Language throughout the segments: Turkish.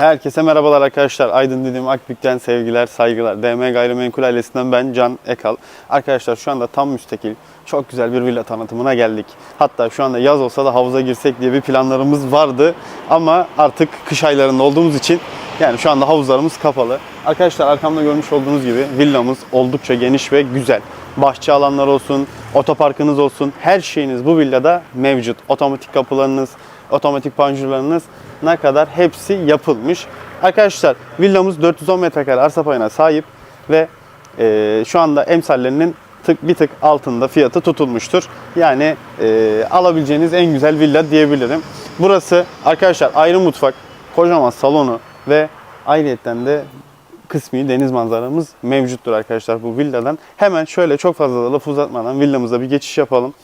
Herkese merhabalar arkadaşlar. Aydın dediğim Akbük'ten sevgiler, saygılar. DM Gayrimenkul ailesinden ben Can Ekal. Arkadaşlar şu anda tam müstakil, çok güzel bir villa tanıtımına geldik. Hatta şu anda yaz olsa da havuza girsek diye bir planlarımız vardı. Ama artık kış aylarında olduğumuz için yani şu anda havuzlarımız kapalı. Arkadaşlar arkamda görmüş olduğunuz gibi villamız oldukça geniş ve güzel. Bahçe alanları olsun, otoparkınız olsun her şeyiniz bu villada mevcut. Otomatik kapılarınız, otomatik panjurlarınız ne kadar hepsi yapılmış. Arkadaşlar villamız 410 metrekare arsa payına sahip ve e, şu anda emsallerinin tık bir tık altında fiyatı tutulmuştur. Yani e, alabileceğiniz en güzel villa diyebilirim. Burası arkadaşlar ayrı mutfak, kocaman salonu ve ayrıyetten de kısmi deniz manzaramız mevcuttur arkadaşlar bu villadan. Hemen şöyle çok fazla da laf uzatmadan villamıza bir geçiş yapalım.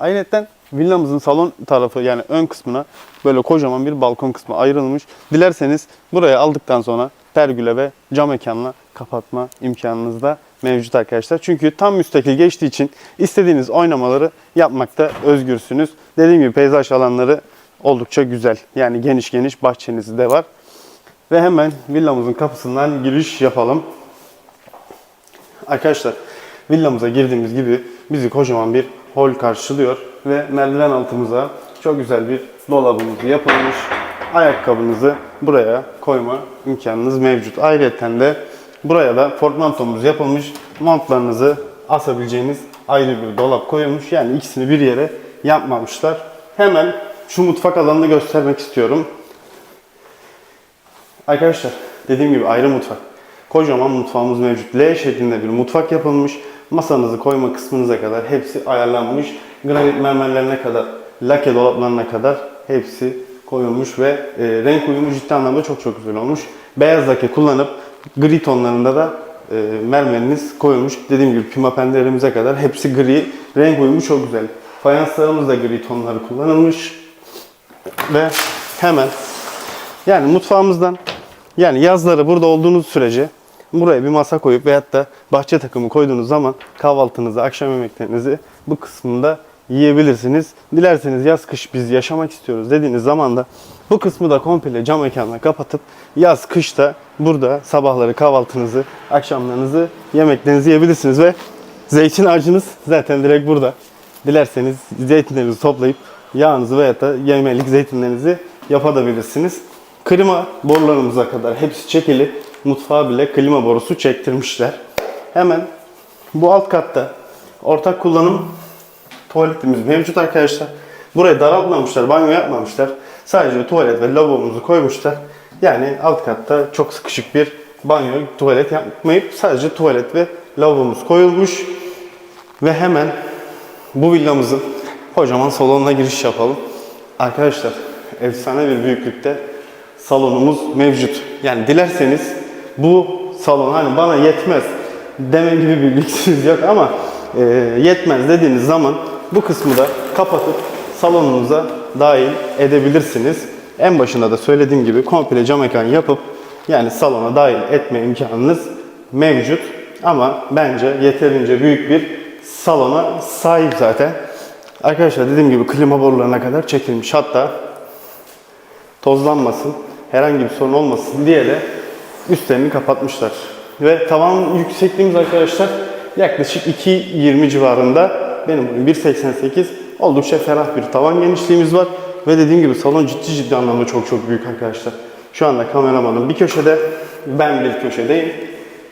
Ayrıca villamızın salon tarafı yani ön kısmına böyle kocaman bir balkon kısmı ayrılmış. Dilerseniz buraya aldıktan sonra pergüle ve cam mekanla kapatma imkanınız da mevcut arkadaşlar. Çünkü tam müstakil geçtiği için istediğiniz oynamaları yapmakta özgürsünüz. Dediğim gibi peyzaj alanları oldukça güzel. Yani geniş geniş bahçeniz de var. Ve hemen villamızın kapısından giriş yapalım. Arkadaşlar villamıza girdiğimiz gibi bizi kocaman bir hol karşılıyor ve merdiven altımıza çok güzel bir dolabımız yapılmış. Ayakkabınızı buraya koyma imkanınız mevcut. Ayrıca de buraya da portmantomuz yapılmış. Montlarınızı asabileceğiniz ayrı bir dolap koyulmuş. Yani ikisini bir yere yapmamışlar. Hemen şu mutfak alanını göstermek istiyorum. Arkadaşlar dediğim gibi ayrı mutfak. Kocaman mutfağımız mevcut. L şeklinde bir mutfak yapılmış. Masanızı koyma kısmınıza kadar hepsi ayarlanmış. Granit mermerlerine kadar, lake dolaplarına kadar hepsi koyulmuş ve e, renk uyumu ciddi anlamda çok çok güzel olmuş. Beyaz lake kullanıp gri tonlarında da e, mermeriniz koyulmuş. Dediğim gibi pima pencerelerimize kadar hepsi gri. Renk uyumu çok güzel. Fayanslarımız da gri tonları kullanılmış. Ve hemen yani mutfağımızdan yani yazları burada olduğunuz sürece buraya bir masa koyup veyahut da bahçe takımı koyduğunuz zaman kahvaltınızı, akşam yemeklerinizi bu kısmında yiyebilirsiniz. Dilerseniz yaz kış biz yaşamak istiyoruz dediğiniz zaman da bu kısmı da komple cam mekanla kapatıp yaz kışta burada sabahları kahvaltınızı, akşamlarınızı, yemeklerinizi yiyebilirsiniz ve zeytin ağacınız zaten direkt burada. Dilerseniz zeytinlerinizi toplayıp yağınızı veyahut da yemelik zeytinlerinizi yapabilirsiniz. Klima borularımıza kadar hepsi çekili. Mutfağa bile klima borusu çektirmişler. Hemen bu alt katta ortak kullanım tuvaletimiz mevcut arkadaşlar. Burayı daraltmamışlar, banyo yapmamışlar. Sadece tuvalet ve lavabomuzu koymuşlar. Yani alt katta çok sıkışık bir banyo, tuvalet yapmayıp sadece tuvalet ve lavabomuz koyulmuş. Ve hemen bu villamızın kocaman salonuna giriş yapalım. Arkadaşlar efsane bir büyüklükte salonumuz mevcut. Yani dilerseniz bu salon hani bana yetmez deme gibi bir lüksünüz yok ama e, yetmez dediğiniz zaman bu kısmı da kapatıp salonunuza dahil edebilirsiniz. En başında da söylediğim gibi komple cam mekan yapıp yani salona dahil etme imkanınız mevcut. Ama bence yeterince büyük bir salona sahip zaten. Arkadaşlar dediğim gibi klima borularına kadar çekilmiş. Hatta tozlanmasın, herhangi bir sorun olmasın diye de üstlerini kapatmışlar. Ve tavan yüksekliğimiz arkadaşlar yaklaşık 2.20 civarında. Benim boyum 1.88. Oldukça ferah bir tavan genişliğimiz var. Ve dediğim gibi salon ciddi ciddi anlamda çok çok büyük arkadaşlar. Şu anda kameramanım bir köşede, ben bir köşedeyim.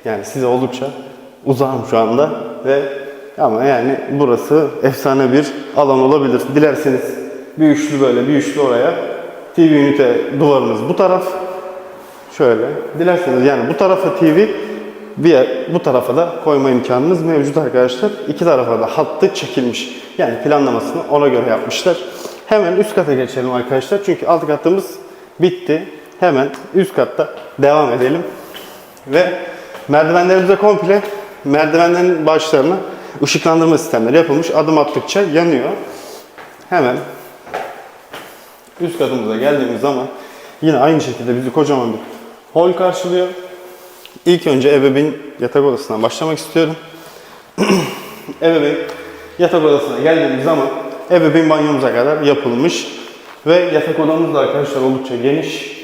Yani size oldukça uzağım şu anda ve ama yani burası efsane bir alan olabilir. Dilerseniz bir üçlü böyle bir üçlü oraya TV ünite duvarımız bu taraf. Şöyle. Dilerseniz yani bu tarafa TV bir bu tarafa da koyma imkanınız mevcut arkadaşlar. İki tarafa da hattı çekilmiş. Yani planlamasını ona göre yapmışlar. Hemen üst kata geçelim arkadaşlar. Çünkü alt katımız bitti. Hemen üst katta devam edelim. Ve merdivenlerimize komple merdivenlerin başlarına ışıklandırma sistemleri yapılmış. Adım attıkça yanıyor. Hemen üst katımıza geldiğimiz zaman yine aynı şekilde bizi kocaman bir hol karşılıyor. İlk önce ebeveyn yatak odasından başlamak istiyorum. ebeveyn yatak odasına geldiğimiz zaman ebeveyn banyomuza kadar yapılmış ve yatak odamız da arkadaşlar oldukça geniş.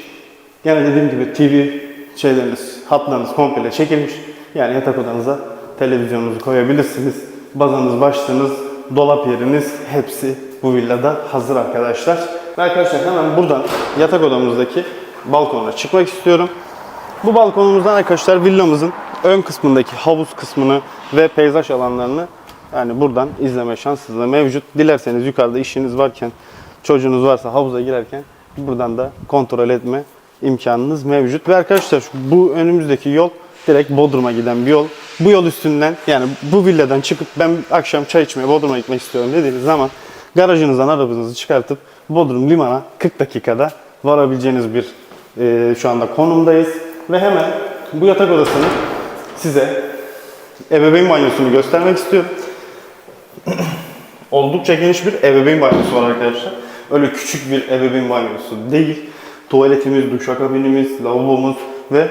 Gene dediğim gibi TV şeyleriniz, hatlarınız komple çekilmiş. Yani yatak odanıza televizyonunuzu koyabilirsiniz. Bazanız, başlığınız, dolap yeriniz hepsi bu villada hazır arkadaşlar. Arkadaşlar hemen buradan yatak odamızdaki balkona çıkmak istiyorum. Bu balkonumuzdan arkadaşlar villamızın ön kısmındaki havuz kısmını ve peyzaj alanlarını yani buradan izleme şansınız da mevcut. Dilerseniz yukarıda işiniz varken, çocuğunuz varsa havuza girerken buradan da kontrol etme imkanınız mevcut. Ve arkadaşlar bu önümüzdeki yol direkt Bodrum'a giden bir yol. Bu yol üstünden yani bu villadan çıkıp ben akşam çay içmeye Bodrum'a gitmek istiyorum dediğiniz zaman garajınızdan arabanızı çıkartıp Bodrum limana 40 dakikada varabileceğiniz bir e, şu anda konumdayız. Ve hemen bu yatak odasını size ebeveyn banyosunu göstermek istiyorum. Oldukça geniş bir ebeveyn banyosu var arkadaşlar. Öyle küçük bir ebeveyn banyosu değil. Tuvaletimiz, duşakabinimiz, lavabomuz ve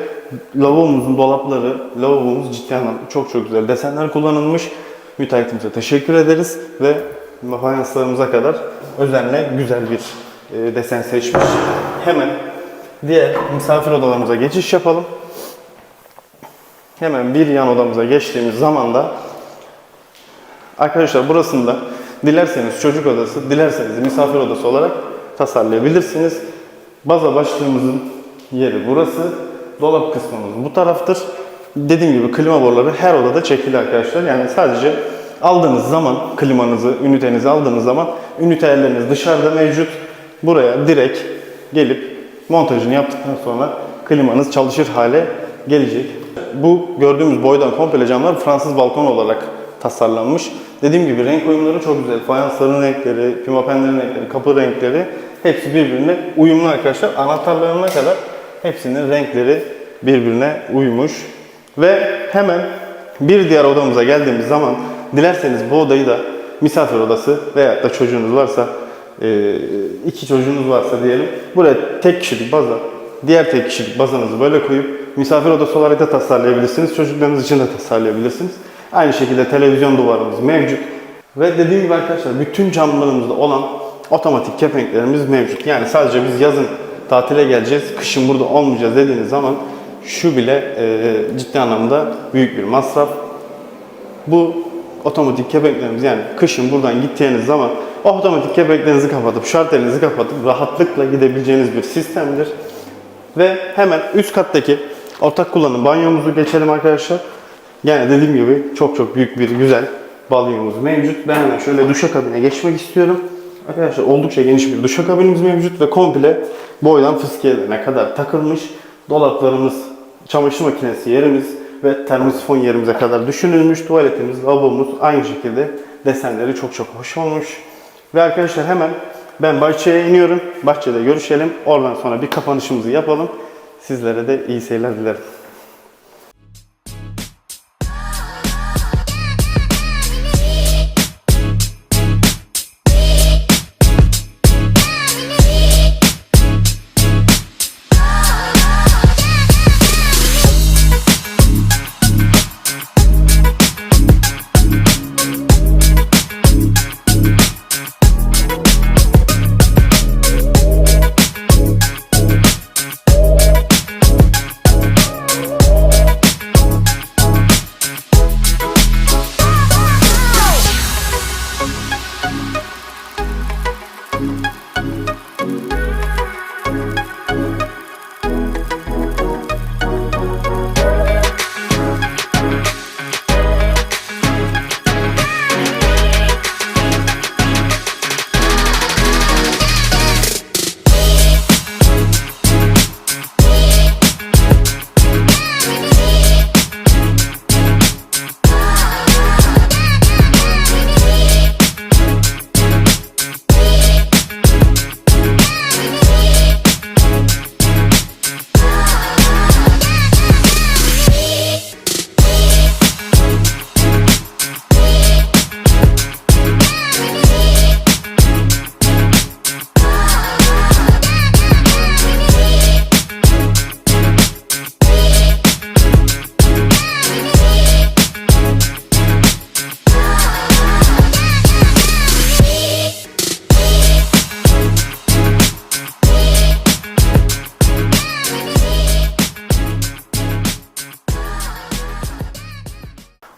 lavabomuzun dolapları, lavabomuz ciddi anlamda çok çok güzel desenler kullanılmış. Müteahhitimize teşekkür ederiz ve fayanslarımıza kadar özenle güzel bir e, desen seçmiş. Hemen diğer misafir odalarımıza geçiş yapalım. Hemen bir yan odamıza geçtiğimiz zaman da Arkadaşlar burasında dilerseniz çocuk odası, dilerseniz misafir odası olarak tasarlayabilirsiniz. Baza başlığımızın yeri burası. Dolap kısmımız bu taraftır. Dediğim gibi klima boruları her odada çekili arkadaşlar. Yani sadece aldığınız zaman klimanızı, ünitenizi aldığınız zaman ünite yerleriniz dışarıda mevcut. Buraya direkt gelip montajını yaptıktan sonra klimanız çalışır hale gelecek. Bu gördüğümüz boydan komple camlar Fransız balkon olarak tasarlanmış. Dediğim gibi renk uyumları çok güzel. Fayansların renkleri, pimapenlerin renkleri, kapı renkleri hepsi birbirine uyumlu arkadaşlar. Anahtarlarına kadar hepsinin renkleri birbirine uymuş. Ve hemen bir diğer odamıza geldiğimiz zaman dilerseniz bu odayı da misafir odası veya da çocuğunuz varsa iki çocuğunuz varsa diyelim buraya tek kişilik baza diğer tek kişilik bazanızı böyle koyup misafir odası olarak da tasarlayabilirsiniz. Çocuklarınız için de tasarlayabilirsiniz. Aynı şekilde televizyon duvarımız mevcut. Ve dediğim gibi arkadaşlar bütün camlarımızda olan otomatik kepenklerimiz mevcut. Yani sadece biz yazın tatile geleceğiz, kışın burada olmayacağız dediğiniz zaman şu bile e, ciddi anlamda büyük bir masraf. Bu otomatik kepenklerimiz yani kışın buradan gittiğiniz zaman otomatik kepenklerinizi kapatıp şartelinizi kapatıp rahatlıkla gidebileceğiniz bir sistemdir. Ve hemen üst kattaki ortak kullanım banyomuzu geçelim arkadaşlar. Yani dediğim gibi çok çok büyük bir güzel banyomuz mevcut. Ben hemen şöyle duşakabine geçmek istiyorum. Arkadaşlar oldukça geniş bir duşakabinimiz mevcut ve komple boydan fıskiyelerine kadar takılmış. Dolaplarımız, çamaşır makinesi yerimiz ve termosifon yerimize kadar düşünülmüş. Tuvaletimiz, lavabomuz aynı şekilde desenleri çok çok hoş olmuş. Ve arkadaşlar hemen ben bahçeye iniyorum. Bahçede görüşelim. Oradan sonra bir kapanışımızı yapalım. Sizlere de iyi seyirler dilerim.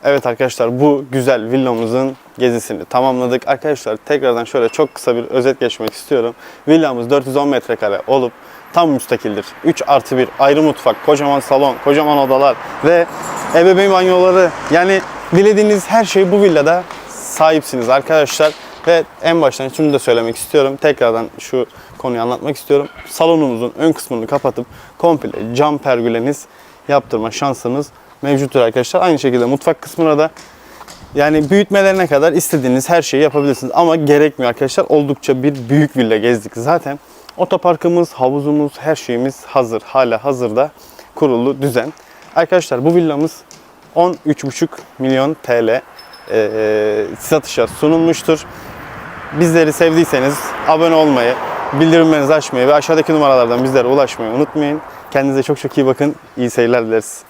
Evet arkadaşlar bu güzel villamızın gezisini tamamladık. Arkadaşlar tekrardan şöyle çok kısa bir özet geçmek istiyorum. Villamız 410 metrekare olup tam müstakildir. 3 artı 1 ayrı mutfak, kocaman salon, kocaman odalar ve ebeveyn banyoları yani dilediğiniz her şey bu villada sahipsiniz arkadaşlar. Ve en baştan şunu da söylemek istiyorum. Tekrardan şu konuyu anlatmak istiyorum. Salonumuzun ön kısmını kapatıp komple cam pergüleniz yaptırma şansınız mevcuttur arkadaşlar. Aynı şekilde mutfak kısmına da yani büyütmelerine kadar istediğiniz her şeyi yapabilirsiniz. Ama gerekmiyor arkadaşlar. Oldukça bir büyük villa gezdik zaten. Otoparkımız, havuzumuz, her şeyimiz hazır. Hala hazırda kurulu düzen. Arkadaşlar bu villamız 13,5 milyon TL e, satışa sunulmuştur. Bizleri sevdiyseniz abone olmayı, bildirimlerinizi açmayı ve aşağıdaki numaralardan bizlere ulaşmayı unutmayın. Kendinize çok çok iyi bakın. İyi seyirler dileriz.